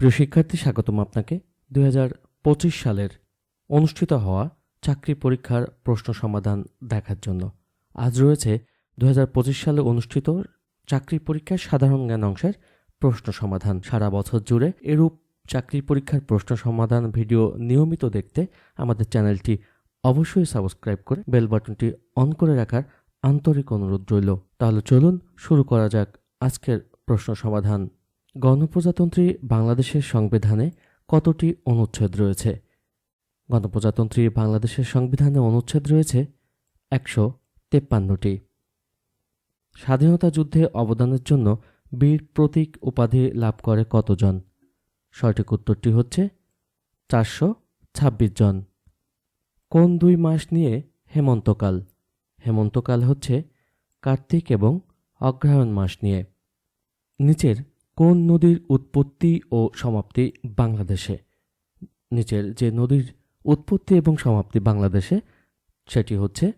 প্রিয় শিক্ষার্থী, স্বাগতম আপনাকে। দু হাজার পঁচিশ সালের অনুষ্ঠিত হওয়া চাকরি পরীক্ষার প্রশ্ন সমাধান দেখার জন্য। আজ রয়েছে দু হাজার পঁচিশ সালে অনুষ্ঠিত চাকরি পরীক্ষার সাধারণ জ্ঞান অংশের প্রশ্ন সমাধান। সারা বছর জুড়ে এরূপ চাকরি পরীক্ষার প্রশ্ন সমাধান ভিডিও নিয়মিত দেখতে আমাদের চ্যানেলটি অবশ্যই সাবস্ক্রাইব করে বেল বাটনটি অন করে রাখার আন্তরিক অনুরোধ রইল। তাহলে চলুন শুরু করা যাক আজকের প্রশ্ন সমাধান গণপ্রজাতন্ত্রী বাংলাদেশের সংবিধানে কতটি অনুচ্ছেদ রয়েছে? গণপ্রজাতন্ত্রী বাংলাদেশের সংবিধানে অনুচ্ছেদ রয়েছে একশো তেপ্পান্নটি। স্বাধীনতা যুদ্ধে অবদানের জন্য বীর প্রতীক উপাধি লাভ করে কতজন? সঠিক উত্তরটি হচ্ছে চারশো ছাব্বিশ জন। কোন দুই মাস নিয়ে হেমন্তকাল? হেমন্তকাল হচ্ছে কার্তিক এবং অগ্রহায়ণ মাস নিয়ে। নিচের কোন নদীর উৎপত্তি ও সমাপ্তি বাংলাদেশে? নিচের যে নদীর উৎপত্তি এবং সমাপ্তি বাংলাদেশে, সেটি হচ্ছে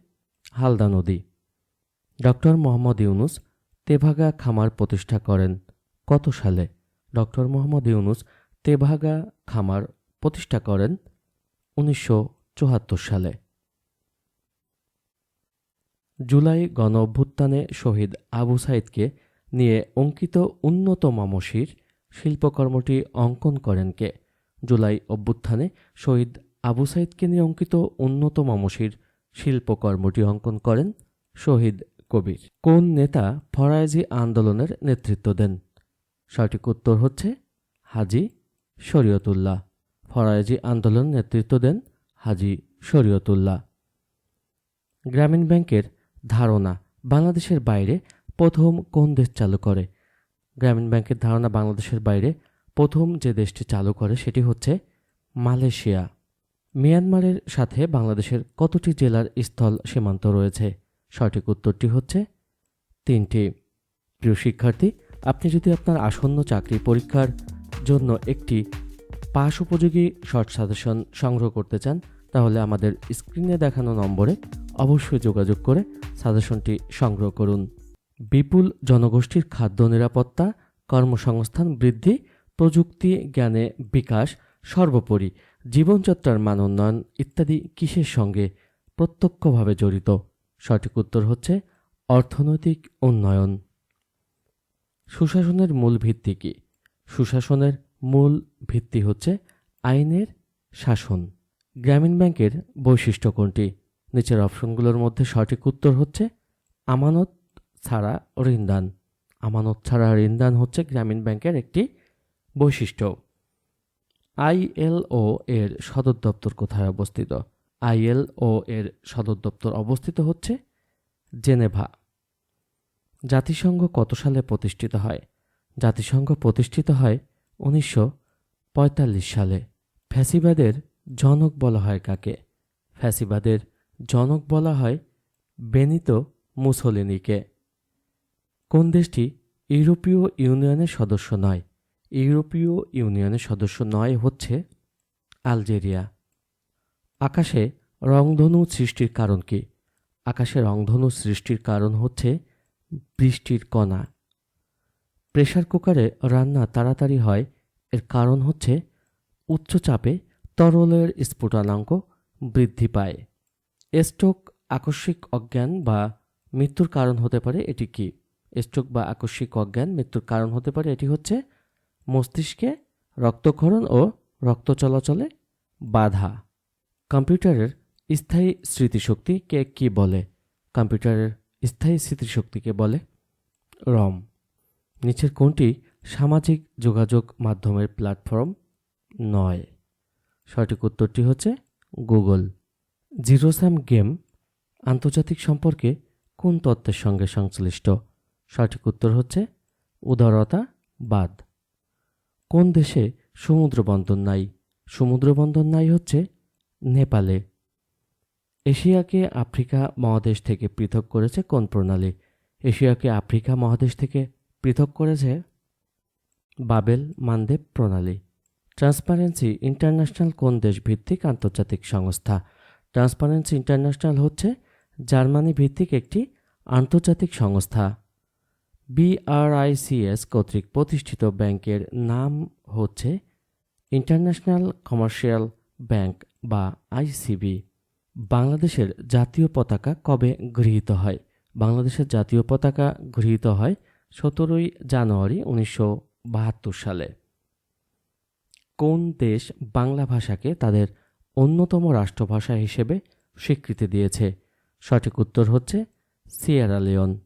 হালদা নদী। ডক্টর মোহাম্মদ ইউনুস তেভাগা খামার প্রতিষ্ঠা করেন কত সালে? ডক্টর মোহাম্মদ ইউনুস তেভাগা খামার প্রতিষ্ঠা করেন উনিশশো চুয়াত্তর সালে। জুলাই গণ অভ্যুত্থানে শহীদ আবু সাইদকে নিয়ে অঙ্কিত উন্নত মামসির শিল্পকর্মটি অঙ্কন করেন কে। জুলাই অভ্যুত্থানে শহীদ আবু সাইদকে নিয়ে অঙ্কিত উন্নত মামসির শিল্পকর্মটি অঙ্কন করেন শহীদ কবির। কোন নেতা ফরায়েজি আন্দোলনের নেতৃত্ব দেন? সঠিক উত্তর হচ্ছে হাজি শরীয়তুল্লাহ। ফরায়েজি আন্দোলন নেতৃত্ব দেন হাজি শরীয়তুল্লাহ। গ্রামীণ ব্যাংকের ধারণা, বাংলাদেশের বাইরে প্রথম কোন দেশ চালু করে? গ্রামীণ ব্যাংকের ধারণা বাংলাদেশের বাইরে। প্রথম যে দেশটি চালু করে সেটি হচ্ছে মালয়েশিয়া। মিয়ানমারের সাথে বাংলাদেশের কতটি জেলার স্থল সীমান্ত রয়েছে? সঠিক উত্তরটি হচ্ছে তিনটি। প্রিয় শিক্ষার্থী, আপনি যদি আপনার আসন্ন চাকরি পরীক্ষার জন্য একটি পাস উপযোগী শর্ট সাজেশন সংগ্রহ করতে চান, তাহলে আমাদের স্ক্রিনে দেখানো নম্বরে অবশ্যই যোগাযোগ করে সাজেশনটি সংগ্রহ করুন। বিপুল জনগোষ্ঠীর খাদ্য নিরাপত্তা, কর্মসংস্থান বৃদ্ধি, প্রযুক্তি জ্ঞানে বিকাশ, সর্বোপরি জীবনযাত্রার মান উন্নয়ন ইত্যাদি কিসের সঙ্গে প্রত্যক্ষভাবে জড়িত? সঠিক উত্তর হচ্ছে অর্থনৈতিক উন্নয়ন। সুশাসনের মূল ভিত্তি কী? সুশাসনের মূল ভিত্তি হচ্ছে আইনের শাসন। গ্রামীণ ব্যাংকের বৈশিষ্ট্য কোনটি? নিচের অপশনগুলোর মধ্যে সঠিক উত্তর হচ্ছে আমানত ছাড়া ঋণদান, আমানত ছাড়া ঋণদান হচ্ছে গ্রামীণ ব্যাংকের একটি বৈশিষ্ট্য। আইএলও এর সদর দপ্তর কোথায় অবস্থিত? আইএলও এর সদর দপ্তর অবস্থিত হচ্ছে জেনেভা। জাতিসংঘ কত সালে প্রতিষ্ঠিত হয়? জাতিসংঘ প্রতিষ্ঠিত হয় উনিশশো পঁয়তাল্লিশ সালে। ফ্যাসিবাদের জনক বলা হয় কাকে? ফ্যাসিবাদের জনক বলা হয় বেনিতো মুসোলিনিকে। কোন দেশটি ইউরোপীয় ইউনিয়নের সদস্য নয়? ইউরোপীয় ইউনিয়নের সদস্য নয় হচ্ছে আলজেরিয়া। আকাশে রংধনু সৃষ্টির কারণ কি? আকাশে রংধনু সৃষ্টির কারণ হচ্ছে বৃষ্টির কণা। প্রেসার কুকারে রান্না তাড়াতাড়ি হয়, এর কারণ হচ্ছে উচ্চ চাপে তরলের স্ফুটনাঙ্ক বৃদ্ধি পায়। স্ট্রোক, আকস্মিক অজ্ঞান বা মৃত্যুর কারণ হতে পারে এটি কি? স্ট্রোক বা আকস্মিক অজ্ঞান, মৃত্যুর কারণ হতে পারে। এটি হচ্ছে মস্তিষ্কে রক্তক্ষরণ ও রক্ত চলাচলে বাধা। কম্পিউটারের স্থায়ী স্মৃতিশক্তিকে কি বলে? কম্পিউটারের স্থায়ী স্মৃতিশক্তিকে বলে? রম। নিচের কোনটি সামাজিক যোগাযোগ মাধ্যমের প্ল্যাটফর্ম নয়। সঠিক উত্তরটি হচ্ছে গুগল। জিরোসাম গেম আন্তর্জাতিক সম্পর্কে কোন তত্ত্বের সঙ্গে সংশ্লিষ্ট? সঠিক উত্তর হচ্ছে উদারতা, বাদ। কোন দেশে সমুদ্র বন্দর নাই? সমুদ্র বন্দর নাই হচ্ছে নেপালে। এশিয়াকে আফ্রিকা মহাদেশ থেকে পৃথক করেছে কোন প্রণালী? এশিয়াকে আফ্রিকা মহাদেশ থেকে পৃথক করেছে বাবেল মানদেব প্রণালী। ট্রান্সপারেন্সি ইন্টারন্যাশনাল কোন দেশ ভিত্তিক আন্তর্জাতিক সংস্থা? ট্রান্সপারেন্সি ইন্টারন্যাশনাল হচ্ছে জার্মানি ভিত্তিক একটি আন্তর্জাতিক সংস্থা। বিআরআইসিএস কর্তৃক প্রতিষ্ঠিত ব্যাংকের নাম হচ্ছে ইন্টারন্যাশনাল কমার্শিয়াল ব্যাংক বা আইসিবি বাংলাদেশের জাতীয় পতাকা কবে গৃহীত হয়? বাংলাদেশের জাতীয় পতাকা গৃহীত হয় সতেরোই জানুয়ারি উনিশশো বাহাত্তর সালে। কোন দেশ বাংলা ভাষাকে তাদের অন্যতম রাষ্ট্রভাষা হিসেবে স্বীকৃতি দিয়েছে? সঠিক উত্তর হচ্ছে সিয়েরা লিওন।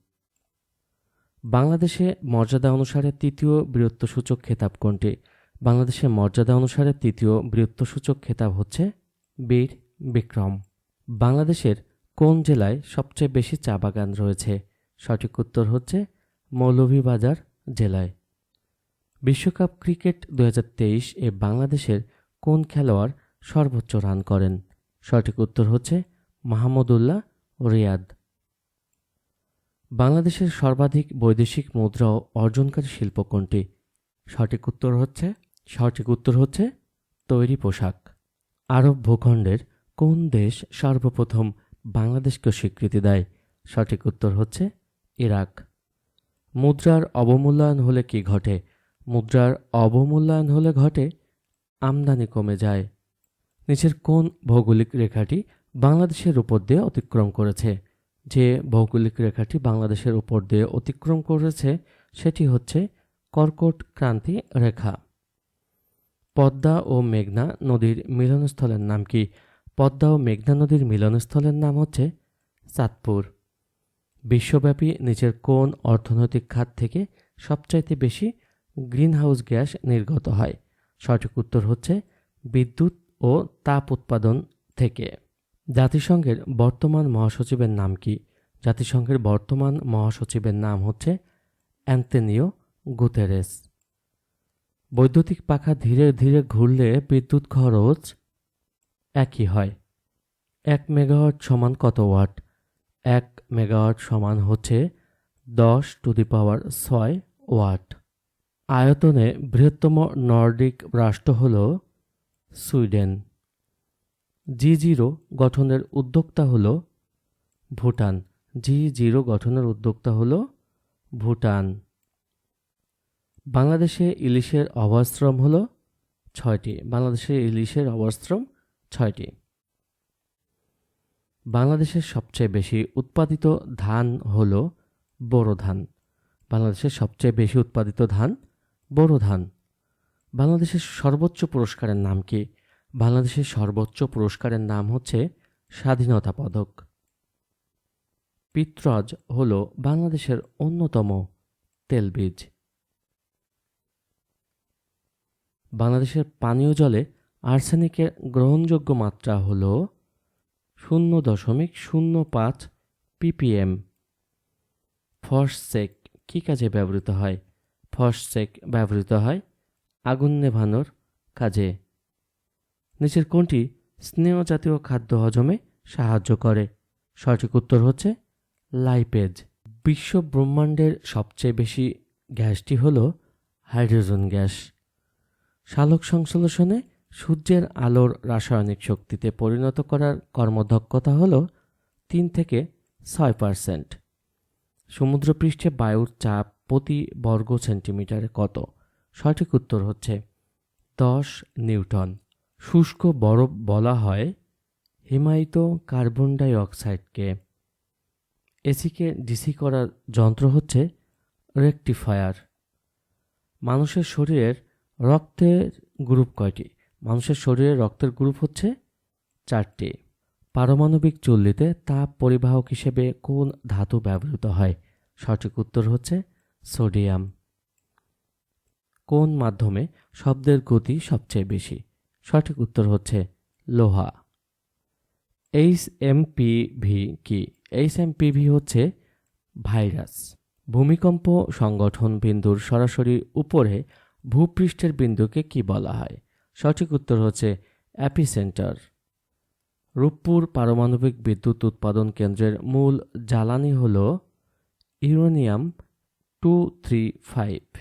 বাংলাদেশে মর্যাদা অনুসারে তৃতীয় বীরত্বসূচক খেতাব কোনটি? বাংলাদেশের মর্যাদা অনুসারে তৃতীয় বীরত্বসূচক খেতাব হচ্ছে বীর বিক্রম। বাংলাদেশের কোন জেলায় সবচেয়ে বেশি চা বাগান রয়েছে? সঠিক উত্তর হচ্ছে মৌলভীবাজার জেলায়। বিশ্বকাপ ক্রিকেট দু হাজার তেইশ এ বাংলাদেশের কোন খেলোয়াড় সর্বোচ্চ রান করেন? সঠিক উত্তর হচ্ছে মাহমুদুল্লাহ রিয়াদ। বাংলাদেশের সর্বাধিক বৈদেশিক মুদ্রা অর্জনকারী শিল্প কোনটি? সঠিক উত্তর হচ্ছে, সঠিক উত্তর হচ্ছে তৈরি পোশাক। আরব ভূখণ্ডের কোন দেশ সর্বপ্রথম বাংলাদেশকে স্বীকৃতি দেয়? সঠিক উত্তর হচ্ছে ইরাক। মুদ্রার অবমূল্যায়ন হলে কি ঘটে? মুদ্রার অবমূল্যায়ন হলে ঘটে আমদানি কমে যায়। নিচের কোন ভৌগোলিক রেখাটি বাংলাদেশের উপর দিয়ে অতিক্রম করেছে? যে ভৌগোলিক রেখাটি বাংলাদেশের উপর দিয়ে অতিক্রম করেছে, সেটি হচ্ছে কর্কট ক্রান্তি রেখা। পদ্মা ও মেঘনা নদীর মিলনস্থলের নাম কি? পদ্মা ও মেঘনা নদীর মিলনস্থলের নাম হচ্ছে চাঁদপুর। বিশ্বব্যাপী নিচের কোন অর্থনৈতিক খাত থেকে সবচাইতে বেশি গ্রিনহাউস গ্যাস নির্গত হয়। সঠিক উত্তর হচ্ছে বিদ্যুৎ ও তাপ উৎপাদন থেকে। জাতিসংঘের বর্তমান মহাসচিবের নাম কি? জাতিসংঘের বর্তমান মহাসচিবের নাম হচ্ছে অ্যান্তেনিও গুতেরেস। বৈদ্যুতিক পাখা ধীরে ধীরে ঘুরলে বিদ্যুৎ খরচ একই হয়। এক মেগাওয়াট সমান কত ওয়াট? এক মেগাওয়াট সমান হচ্ছে দশ টু দি পাওয়ার ছয় ওয়াট। আয়তনে বৃহত্তম নর্ডিক রাষ্ট্র হল সুইডেন। জি জিরো গঠনের উদ্যোক্তা হল ভুটান। জি জিরো গঠনের উদ্যোক্তা হল ভুটান। বাংলাদেশে ইলিশের অবাশ্রম হল ছয়টি। বাংলাদেশে ইলিশের অবাশ্রম ছয়টি। বাংলাদেশের সবচেয়ে বেশি উৎপাদিত ধান হল বোরো ধান। বাংলাদেশের সবচেয়ে বেশি উৎপাদিত ধান বোরো ধান। বাংলাদেশের সর্বোচ্চ পুরস্কারের নাম কি? বাংলাদেশের সর্বোচ্চ পুরস্কারের নাম হচ্ছে স্বাধীনতা পদক। পিত্রজ হল বাংলাদেশের অন্যতম তেলবীজ বাংলাদেশের পানীয় জলে আর্সেনিকের গ্রহণযোগ্য মাত্রা হল শূন্য দশমিক শূন্য পাঁচ পিপিএম। ফসসেক কী কাজে ব্যবহৃত হয়? ফসসেক ব্যবহৃত হয় আগুন নেভানোর কাজে। নিচের কোনটি স্নেহ জাতীয় খাদ্য হজমে সাহায্য করে। সঠিক উত্তর হচ্ছে লাইপেজ। বিশ্ব ব্রহ্মাণ্ডের সবচেয়ে বেশি গ্যাসটি হল হাইড্রোজেন গ্যাস। সালোক সংশ্লেষণে সূর্যের আলোর রাসায়নিক শক্তিতে পরিণত করার কর্মদক্ষতা হল তিন থেকে ছয় পার্সেন্ট। সমুদ্রপৃষ্ঠে বায়ুর চাপ প্রতি বর্গ সেন্টিমিটারে কত? সঠিক উত্তর হচ্ছে দশ নিউটন। শুষ্ক বরফ বলা হয় হিমায়িত কার্বন ডাই অক্সাইডকে এসিকে ডিসি করার যন্ত্র হচ্ছে রেকটিফায়ার। মানুষের শরীরের রক্তের গ্রুপ কয়টি? মানুষের শরীরের রক্তের গ্রুপ হচ্ছে চারটি। পারমাণবিক চুল্লিতে তাপ পরিবাহক হিসেবে কোন ধাতু ব্যবহৃত হয়? সঠিক উত্তর হচ্ছে সোডিয়াম। কোন মাধ্যমে শব্দের গতি সবচেয়ে বেশি? সঠিক উত্তর হচ্ছে লোহা। এইচ এমপিভি কি? এইচ এমপিভি হচ্ছে ভাইরাস। ভূমিকম্প সংগঠন বিন্দুর সরাসরি উপরে ভূপৃষ্ঠের বিন্দুকে কি বলা হয়? সঠিক উত্তর হচ্ছে অ্যাপিসেন্টার রূপপুর পারমাণবিক বিদ্যুৎ উৎপাদন কেন্দ্রের মূল জ্বালানি হল ইউরেনিয়াম টু থ্রি ফাইভ।